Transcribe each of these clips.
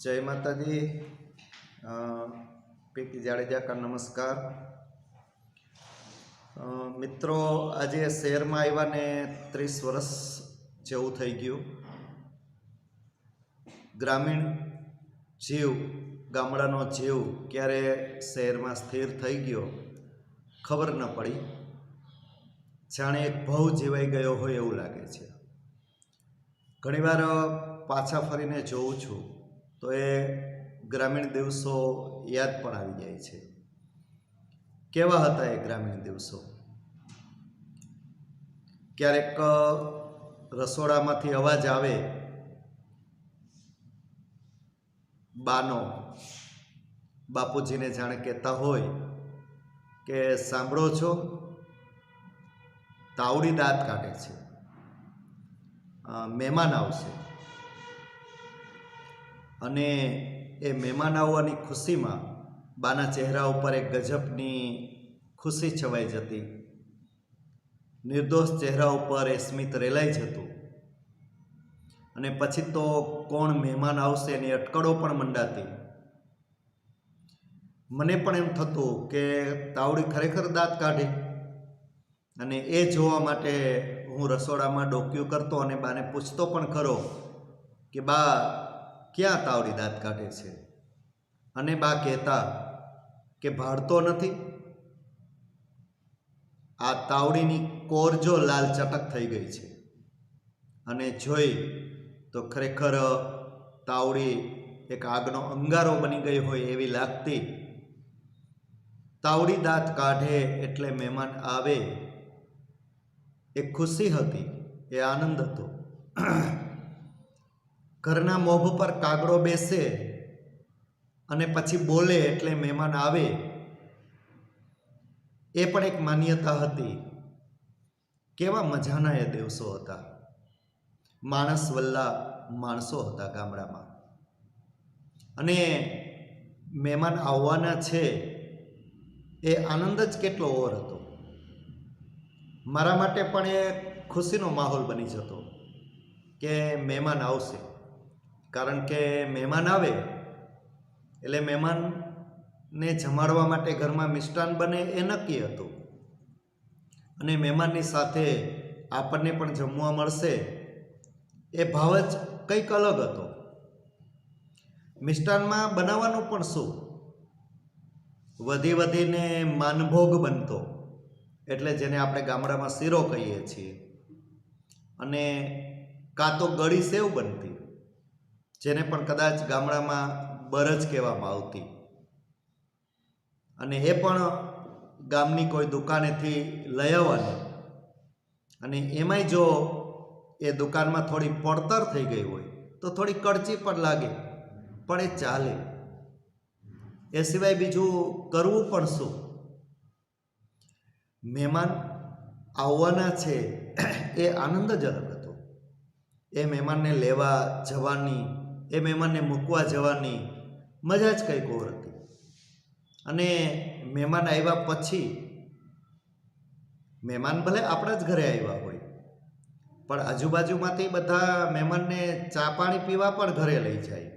જય માતાજી. પીકી જાડેજા કા નમસ્કાર. મિત્રો, આજે શહેરમાં આવ્યા ને ત્રીસ વર્ષ જેવું થઈ ગયું. ગ્રામીણ જીવ, ગામડાનો જીવ ક્યારે શહેરમાં સ્થિર થઈ ગયો ખબર ન પડી. જાણે એક ભાવ જીવાઈ ગયો હોય એવું લાગે છે. ઘણીવાર પાછા ફરીને જોઉં છું. તો એ ગ્રામીણ દિવસો યાદ પણ આવી જાય છે. કેવા હતા એ ગ્રામીણ દિવસો? ક્યારેક રસોડામાંથી અવાજ આવે. બાનો. બાપુજીને જાણે કહેતા હોય કે, સાંભળો છો? તાવડી દાંત કાઢે છે. મહેમાન આવશે. અને એ મહેમાન આવવાની ખુશીમાં બાના ચહેરા ઉપર એક ગજબની ખુશી છવાઈ જતી. નિર્દોષ ચહેરા ઉપર એ સ્મિત રેલાઈ જતું. અને પછી તો કોણ મહેમાન આવશે એની અટકળો પણ મંડાતી. મને પણ એમ થતું કે તાવડી ખરેખર દાંત કાઢે. અને એ જોવા માટે હું રસોડામાં ડોક્યું કરતો અને બાને પૂછતો પણ ખરો કે બા ક્યાં તાવડી દાંત કાઢે છે? અને બા કહેતા કે ભાળતો નથી. આ તાવડીની કોર જો લાલ ચટક થઈ ગઈ છે. અને જોઈ તો ખરેખર તાવડી એક આગનો અંગારો બની ગઈ હોય એવી લાગતી. તાવડી દાંત કાઢે એટલે મહેમાન આવે. એ ખુશી હતી, એ આનંદ હતો. ઘરના મોભ પર કાગડો બેસે અને પછી બોલે એટલે મહેમાન આવે. એ પણ એક માન્યતા હતી. કેવા મજાના એ દિવસો હતા. માણસ વલ્લા માણસો હતા ગામડામાં. અને મહેમાન આવવાના છે એ આનંદ જ કેટલો ઓર હતો. મારા માટે પણ એ ખુશીનો માહોલ બની જતો કે મહેમાન આવશે. કારણ કે મહેમાન આવે, એટલે મહેમાનને જમાડવા માટે ઘરમાં મિષ્ટાન બને એ નક્કી હતું. અને મહેમાનની સાથે આપણને પણ જમવા મળશે એ ભાવ જ કંઈક અલગ હતો. મિષ્ટાનમાં બનાવવાનું પણ શું? વધી વધીને માનભોગ બનતો, એટલે જેને આપણે ગામડામાં શીરો કહીએ છીએ. અને કાં તો ગળી સેવ બનતી. જેને પણ કદાચ ગામડામાં બરજ કહેવામાં આવતી. અને એ પણ ગામની કોઈ દુકાનેથી લઈ આવવાની. અને એમાંય જો એ દુકાનમાં થોડી પડતર થઈ ગઈ હોય, તો થોડી કડચી પણ લાગે, પણ એ ચાલે. એ સિવાય બીજું કરવું પણ શું? મહેમાન આવવાના છે એ આનંદ જ હતો. એ મહેમાનને લેવા જવાની એ મહેમાનને મૂકવા જવાની મજા જ કંઈક ઓર હતી. અને મહેમાન આવ્યા પછી, મહેમાન ભલે આપણા જ ઘરે આવ્યા હોય, પણ આજુબાજુમાંથી બધા મહેમાનને ચા પાણી પીવા પણ ઘરે લઈ જાય.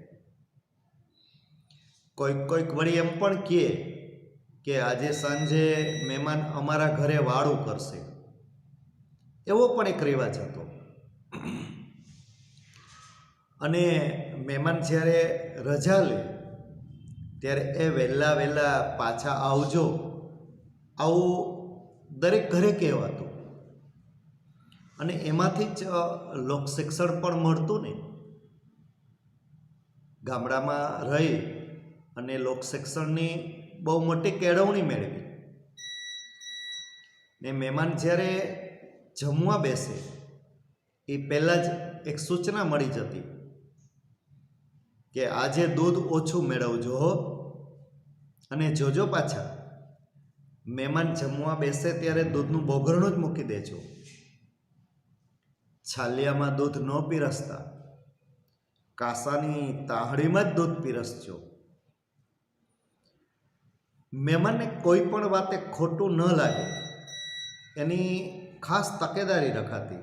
કોઈક કોઈક વળી એમ પણ કહે કે આજે સાંજે મહેમાન અમારા ઘરે વાળું કરશે. એવો પણ એક રિવાજ હતો. અને મહેમાન જ્યારે રજા લે, ત્યારે એ વહેલા વહેલા પાછા આવજો. આવું દરેક ઘરે કહેવાતું. અને એમાંથી જ લોક શિક્ષણ પણ મળતું ને ગામડામાં રહી અને લોક શિક્ષણની બહુ મોટી કેળવણી મેળવી. ને મહેમાન જ્યારે જમવા બેસે, એ પહેલાં જ એક સૂચના મળી જતી. કે આજે દૂધ ઓછું મેળવજો અને જોજો પાછા, મહેમાન જમવા બેસે ત્યારે દૂધનું બોઘરણું જ મૂકી દેજો. છાલિયામાં દૂધ ન પીરસતા. કાસાની તાહડીમાં જ દૂધ પીરસજો. મહેમાનને કોઈ પણ વાતે ખોટું ન લાગે. એની ખાસ તકેદારી રખાતી.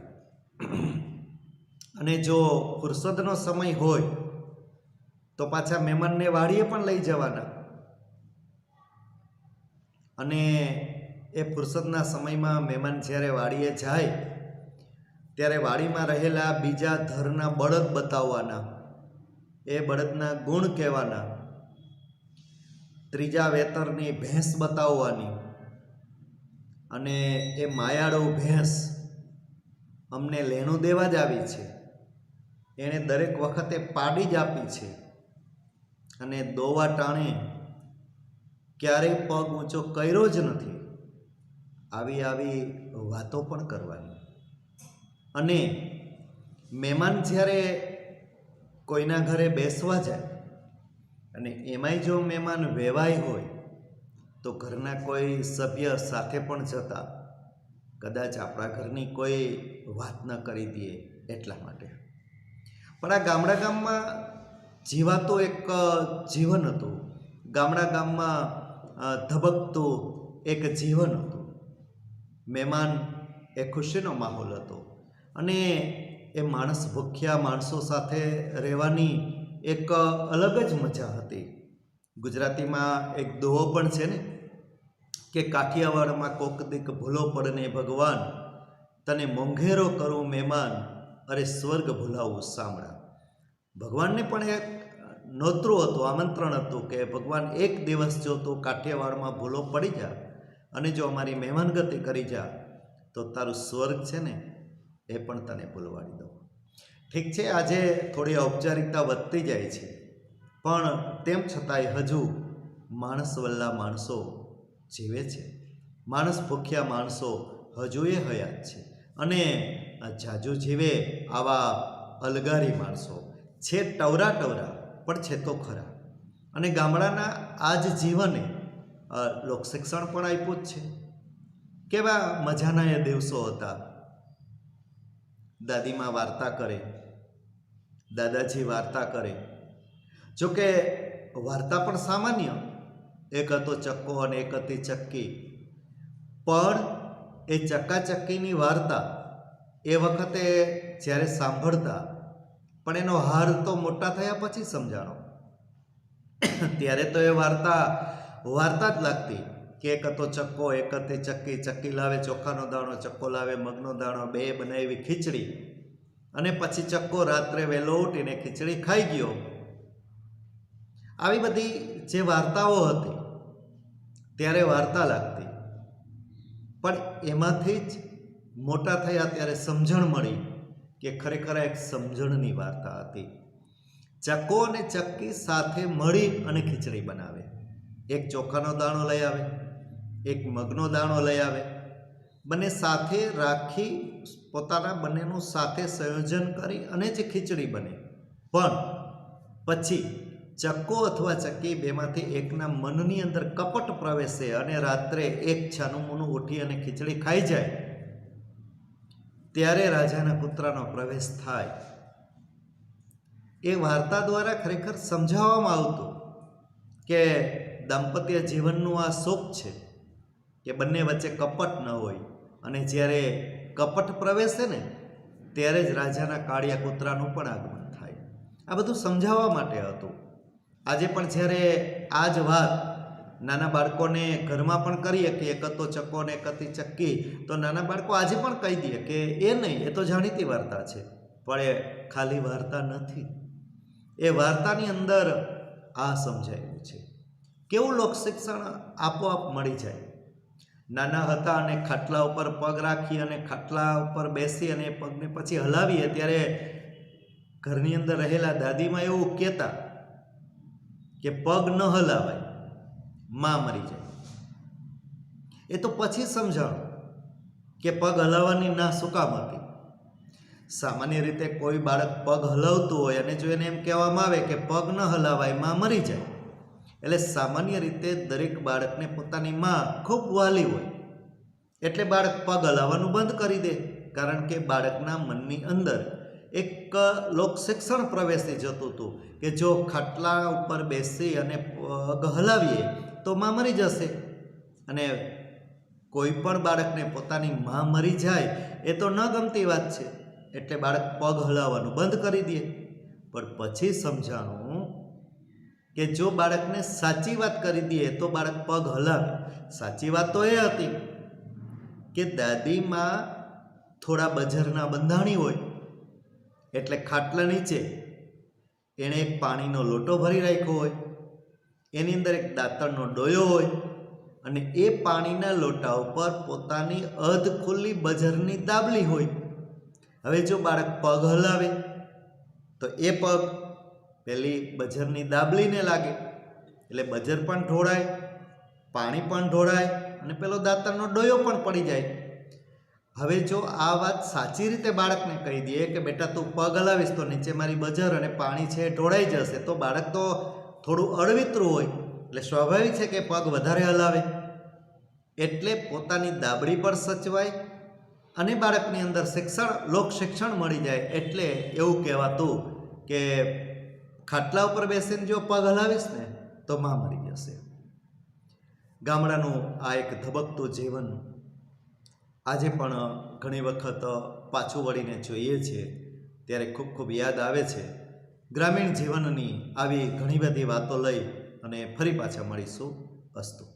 અને જો ફુરસદનો સમય હોય તો પાછા મહેમાનને વાડીએ પણ લઈ જવાના. અને એ ફુરસદના સમયમાં મહેમાન જ્યારે વાડીએ જાય, ત્યારે વાડીમાં રહેલા બીજા ધરના બળદ બતાવવાના. એ બળદના ગુણ કહેવાના. ત્રીજા વેતરની ભેંસ બતાવવાની. અને એ માયાળો ભેંસ અમને લેણું દેવા જ આવી છે. એણે દરેક વખતે પાડી જ આપી છે. અને દોવા ટાણે ક્યારેય પગ ઊંચો કર્યો જ નથી. આવી આવી વાતો પણ કરવાની. અને મહેમાન જ્યારે કોઈના ઘરે બેસવા જાય અને એમાંય જો મહેમાન વેવાય હોય તો ઘરના કોઈ સભ્ય સાથે પણ જતા કદાચ આપણા ઘરની કોઈ વાત ન કરી દે એટલા માટે. પણ આ ગામડા ગામમાં જીવાતો એક જીવન હતું. ગામડા ગામમાં ધબકતું એક જીવન હતું. મહેમાન એ ખુશીનો માહોલ હતો. અને એ માણસ ભૂખ્યા માણસો સાથે રહેવાની એક અલગ જ મજા હતી. ગુજરાતીમાં એક દોહો પણ છે ને, કે કાઠિયાવાડમાં કોક દીક ભૂલો પડને ભગવાન, તને મોંઘેરો કરું મહેમાન, અરે સ્વર્ગ ભૂલાવું સાંભળા. ભગવાનને પણ એક નોતરું હતું, આમંત્રણ હતું કે ભગવાન એક દિવસ જો તું કાઠિયાવાડમાં ભૂલો પડી જા અને જો અમારી મહેમાનગતિ કરી જા, તો તારું સ્વર્ગ છે ને એ પણ તને ભૂલવાડી દઉં. ઠીક છે, આજે થોડી ઔપચારિકતા વધતી જાય છે, પણ તેમ છતાંય હજુ માણસ વલ્લા માણસો જીવે છે. માણસ ભૂખ્યા માણસો હજુ એ હયાત છે અને જાજુ જીવે આવા અલગારી માણસો. છે ટવરા ટવરા, પણ છે તો ખરા. અને ગામડાના આ જ જીવને લોકશિક્ષણ પણ આપ્યું જ છે. કેવા મજાના એ દિવસો હતા. દાદીમાં વાર્તા કરે, દાદાજી વાર્તા કરે. જોકે વાર્તા પણ સામાન્ય, એક હતો ચક્કો અને એક હતી ચક્કી. પણ એ ચક્કાચક્કીની વાર્તા એ વખતે જ્યારે સાંભળતા પણ એનો હાર તો મોટા થયા પછી સમજાણો. ત્યારે તો એ વાર્તા વાર્તા જ લાગતી કે એક હતો ચક્કો, એક હતી ચક્કી ચક્કી લાવે, ચોખાનો દાણો, ચક્કો લાવે, મગનો દાણો, બે બનાવી ખીચડી. અને પછી ચક્કો રાત્રે વહેલો ઉઠીને ખીચડી ખાઈ ગયો. આવી બધી જે વાર્તાઓ હતી, ત્યારે વાર્તા લાગતી. પણ એમાંથી જ મોટા થયા ત્યારે સમજણ મળી. કે ખરેખર એક સમજણની વાર્તા હતી. ચક્કો અને ચક્કી સાથે મળી અને ખીચડી બનાવે. એક ચોખાનો દાણો લઈ આવે, એક મગનો દાણો લઈ આવે. બંને સાથે રાખી પોતાના બંનેનું સાથે સંયોજન કરી અને જ ખીચડી બને. પણ પછી ચક્કો અથવા ચક્કી બેમાંથી એકના મનની અંદર કપટ પ્રવેશે અને રાત્રે એક છાનું મોનું ઉઠી અને ખીચડી ખાઈ જાય. ત્યારે રાજાના પુત્રનો પ્રવેશ થાય. એ વાર્તા દ્વારા ખરેખર સમજાવવામાં આવતું કે દાંપત્ય જીવનનું આ સુખ છે કે બંને વચ્ચે કપટ ન હોય. અને જ્યારે કપટ પ્રવેશે ને, ત્યારે જ રાજાના કાળિયા કૂતરાનું પણ આગમન થાય. આ બધું સમજાવવા માટે હતું. આજે પણ જ્યારે આ જ વાત નાના બાળકોને ઘરમાં પણ કરીએ કે એક હતો ચક્કો ને એક હતી ચક્કી. તો નાના બાળકો આજે પણ કહી દે કે એ નહીં, એ તો જાણીતી વાર્તા છે. પણ એ ખાલી વાર્તા નથી. એ વાર્તાની અંદર આ સમજાયું છે. કેવું લોક શિક્ષણ આપોઆપ મળી જાય? નાના હતા અને ખાટલા ઉપર પગ રાખી અને ખાટલા ઉપર બેસી અને પગને પછી હલાવીએ ત્યારે ઘરની અંદર રહેલા દાદીમાં એવું કહેતા કે પગ ન હલાવાય. માં મરી જાય. એ તો પછી સમજાણું કે પગ હલાવવાની ના શું કામ હતી? સામાન્ય રીતે કોઈ બાળક પગ હલાવતું હોય અને જો એને એમ કહેવામાં આવે કે પગ ન હલાવાય, માં મરી જાય. એટલે સામાન્ય રીતે દરેક બાળકને પોતાની માં ખૂબ વાલી હોય. એટલે બાળક પગ હલાવવાનું બંધ કરી દે, કારણ કે બાળકના મનની અંદર એક લોક શિક્ષણ પ્રવેશી જતું હતું કે જો ખાટલા ઉપર બેસી અને પગ હલાવીએ તો માં મરી જશે. અને કોઈ પણ બાળકને પોતાની માં મરી જાય, એ તો ન ગમતી વાત છે. એટલે બાળક પગ હલાવવાનું બંધ કરી દે. પણ પછી સમજાણું કે જો બાળકને સાચી વાત કરી દઈએ તો બાળક પગ હલાવે. સાચી વાત તો એ હતી કે દાદીમાં થોડા બજરના બંધાણી હોય, એટલે ખાટલા નીચે એણે એક પાણીનો લોટો ભરી રાખ્યો હોય. એની અંદર એક દાંતણનો ડોયો હોય અને એ પાણીના લોટા ઉપર પોતાની અધ ખુલ્લી બજરની દાબલી હોય. હવે જો બાળક પગ હલાવે, તો એ પગ પેલી બજરની દાબલીને લાગે. એટલે બજર પણ ઢોળાય, પાણી પણ ઢોળાય અને પેલો દાંતણનો ડોયો પણ પડી જાય. હવે જો આ વાત સાચી રીતે બાળકને કહી દઈએ કે બેટા તું પગ હલાવીશ તો નીચે મારી બજર અને પાણી છે ઢોળાઈ જશે, તો બાળક તો થોડું અળવિતરું હોય, એટલે સ્વાભાવિક છે કે પગ વધારે હલાવે. એટલે પોતાની દાબડી પર સચવાય અને બાળકની અંદર શિક્ષણ, લોક શિક્ષણ મળી જાય એટલે એવું કહેવાતું કે ખાટલા ઉપર બેસીને જો પગ હલાવીશ ને, તો માં મરી જશે. ગામડાનું આ એક ધબકતું જીવન આજે પણ ઘણી વખત પાછું વળીને જોઈએ છીએ ત્યારે ખૂબ ખૂબ યાદ આવે છે. ગ્રામીણ જીવનની આવી ઘણી બધી વાતો લઈ અને ફરી પાછા મળીશું. અસ્તુ.